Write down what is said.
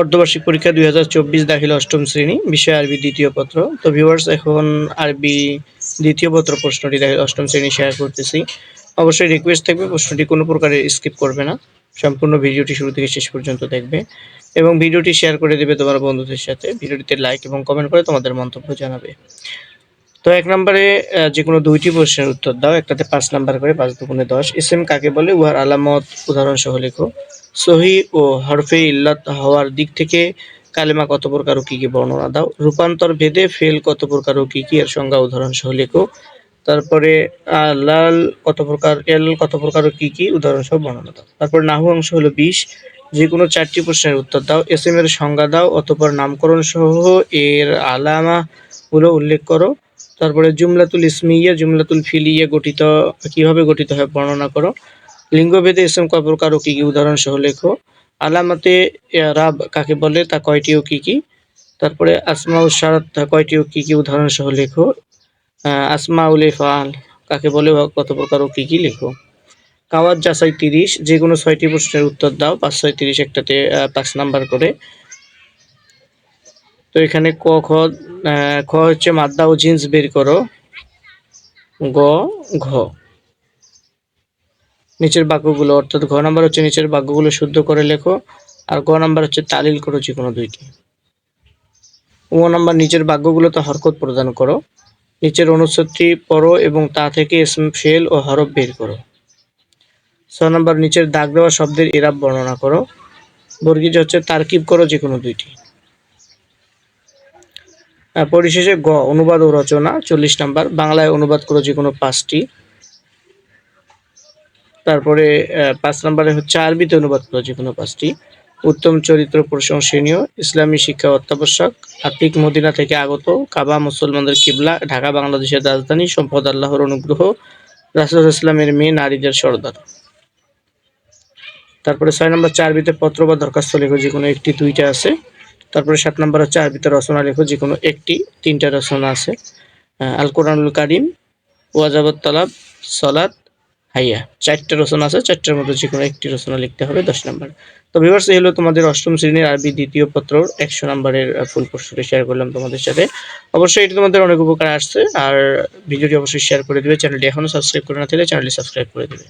অর্ধবার্ষিক পরীক্ষা দুই হাজার চব্বিশ দাখিল অষ্টম শ্রেণি, বিষয় আরবি দ্বিতীয় পত্র। তো ভিউয়ার্স এখন আরবি দ্বিতীয় পত্র প্রশ্নটি দাখিল অষ্টম শ্রেণি শেয়ার করতেছি। অবশ্যই রিকোয়েস্ট থাকবে, প্রশ্নটি কোনো প্রকারে স্কিপ করবে না। সম্পূর্ণ ভিডিওটি শুরু থেকে শেষ পর্যন্ত দেখবে এবং ভিডিওটি শেয়ার করে দেবে তোমার বন্ধুদের সাথে। ভিডিওটিতে লাইক এবং কমেন্ট করে তোমাদের মন্তব্য জানাবে। তো এক নম্বরে যে কোনো দুইটি প্রশ্নের উত্তর দাও, একটাতে পাঁচ নাম্বার করে, পাঁচ দুগুণে দশ। এস এম কাকে বলে? উহার আলামত উদাহরণ সহ লেখো। সহি ও হরফে ইল্লাত হওয়ার দিক থেকে কালেমা কত প্রকার ও কি কি বর্ণনা দাও? রূপান্তর ভেদে ফেল কত প্রকার ও কি কি? এর সংজ্ঞা উদাহরণ সহ লেখো। তারপরে লাল কত প্রকার, এল কত প্রকার ও কি কি? উদাহরণ সহ বর্ণনা দাও। তারপর নাহু অংশ হলো বিশ। যে কোনো চারটি প্রশ্নের উত্তর দাও। এস এম এর সংজ্ঞা দাও, অতপর নামকরণ সহ এর আলামা গুলো উল্লেখ করো। তারপরে জুমলাতুল ইসমিয়া জুমলাতুল ফিলিয়া গঠিত কীভাবে গঠিত হয় বর্ণনা করো। লিঙ্গভেদে এসএম কয় প্রকার ও কি কি উদাহরণ সহ লেখো। আলামতে রাব কাকে বলে তা কয়টি ও কি কি? তারপরে আসমাউল শারাত তা কয়টি ও কি কি উদাহরণ সহ লেখো। আহ, আসমাউল ইফআল কাকে বলে ও কত প্রকার ও কি কি লেখো। কাওয়াত জাসাই তিরিশ যে কোনো ছয়টি প্রশ্নের উত্তর দাও পাঁচ ছয় তিরিশ একটাতে পাঁচ নাম্বার করে। তো এখানে ক খ খ হচ্ছে মাদ্দা ও জিন্স বের করো। গ, ঘ। নিচের বাক্যগুলো, অর্থাৎ ঘ নাম্বার হচ্ছে নিচের বাক্যগুলো শুদ্ধ করে লেখো, আর গ নাম্বার হচ্ছে তালিল করো যে কোনো দুইটি। ও নাম্বার নিচের বাক্যগুলোতে হরকত প্রদান করো, নিচের অনুচ্ছেদটি পড়ো এবং তা থেকে ইসম, ফেল ও হরফ বের করো। ছ নাম্বার নিচের দাগ দেওয়া শব্দের ইরাব বর্ণনা করো বর্গীজ হচ্ছে তারকিব করো যে কোনো দুইটি। পরিশেষে গ, অনুবাদ ও রচনা, চল্লিশ নাম্বার, বাংলায় অনুবাদ করো যে কোনো পাঁচটি। তারপরে পাঁচ নম্বরে হচ্ছে আরবিতে অনুবাদ করো যে কোনো পাঁচটি। উত্তম চরিত্র প্রশংসনীয়, ইসলামী শিক্ষা অত্যাবশ্যক আতিক মদিনা থেকে আগত, কাবা মুসলমানদের কিবলা, ঢাকা, বাংলাদেশের রাজধানী, সম্পদ আল্লাহর অনুগ্রহ, রাসুল ইসলামের মেয়ে, নারীদের সর্দার। তারপরে ছয় নম্বর হচ্ছে আরবিতে পত্র বা দরখাস্ত লেখো যে কোনো একটি, দুইটা আছে। তারপরে সাত নম্বর হচ্ছে আরবিতে রচনা লেখো যে কোনো একটি, তিনটা রচনা আছে। আল কোরআনুল কারিম, ওয়াজাবত তালাব, সলাত, হাইয়া। চারটে রচনা আছে, চারটার মধ্যে যে কোনো একটি রচনা লিখতে হবে, দশ নম্বর। তো ভিউয়ার্স এই হলো তোমাদের অষ্টম শ্রেণির আরবি দ্বিতীয় পত্র একশো নম্বরের ফুল প্রশ্নটি শেয়ার করলাম তোমাদের সাথে। অবশ্যই এটি তোমাদের অনেক উপকার আসছে, আর ভিডিওটি অবশ্যই শেয়ার করে দিবে। চ্যানেলটি এখনও সাবস্ক্রাইব করে না থাকলে চ্যানেলটি সাবস্ক্রাইব করে দিবে।